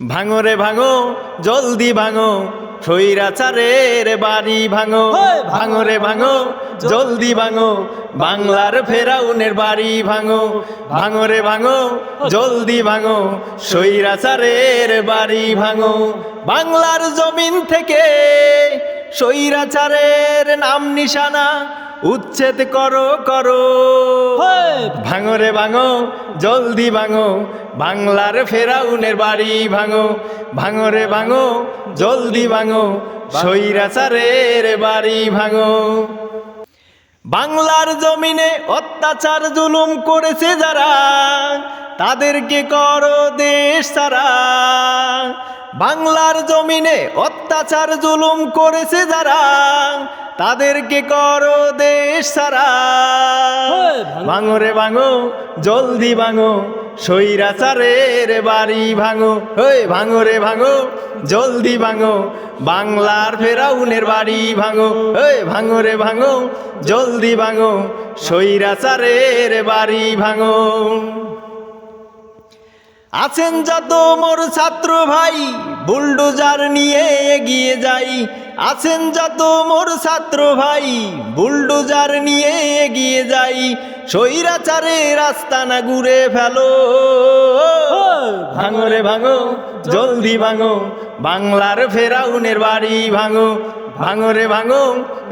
ভাঙো রে ভাঙো জলদি ভাঙো স্বৈরাচারের বাড়ি ভাঙো। হেই, ভাঙো, ভাঙো রে ভাঙো জলদি ভাঙো বাংলার ফেরাউনের বাড়ি ভাঙো। ভাঙো রে ভাঙো জলদি ভাঙো স্বৈরাচারের বাড়ি ভাঙো। বাংলার জমিন থেকে স্বৈরাচারের নাম নিশানা উচ্ছেদ করো করো। হেই, ভাঙো রে ভাঙো জলদি ভাঙো বাংলার ফেরাউনের বাড়ি ভাঙো ভাঙো রে ভাঙো জলদি ভাঙো স্বৈরাচারের বাড়ি ভাঙো। বাংলার জমিনে অত্যাচার জুলুম করেছে যারা তাদেরকে করো দেশ সারা। বাংলার জমিনে অত্যাচার জুলুম করেছে যারা তাদেরকে করো দেশ সারা। হেই, ভাঙো। ভাঙো ভাঙো জলদি ভাঙো স্বৈরাচারের বাড়ি ভাঙো ওই ভাঙো রে ভাঙো, জলদি ভাঙো, বাংলার ফেরাউনের বাড়ি ভাঙো ওই ভাঙো রে ভাঙো, জলদি ভাঙো, স্বৈরাচারের বাড়ি ভাঙো। আছেন যত মোর ছাত্র ভাই, বুলডোজার নিয়ে এগিয়ে যাই। আছেন যত মোর ছাত্র ভাই, বুলডোজার নিয়ে এগিয়ে যাই। স্বৈরাচারে রাস্তা না ঘুরে ফেলো। ভাঙো রে ভাঙো, জলদি ভাঙো, বাংলার ফেরাউনের বাড়ি ভাঙো ভাঙো রে ভাঙো,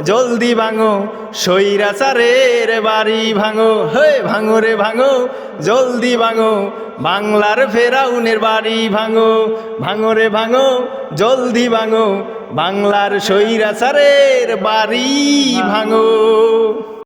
জলদি ভাঙো, স্বৈরাচারের বাড়ি ভাঙো, হে, ভাঙো রে ভাঙো, জলদি ভাঙো, বাংলার ফেরাউনের বাড়ি ভাঙো ভাঙো রে ভাঙো, জলদি ভাঙো, বাংলার স্বৈরাচারের বাড়ি ভাঙো।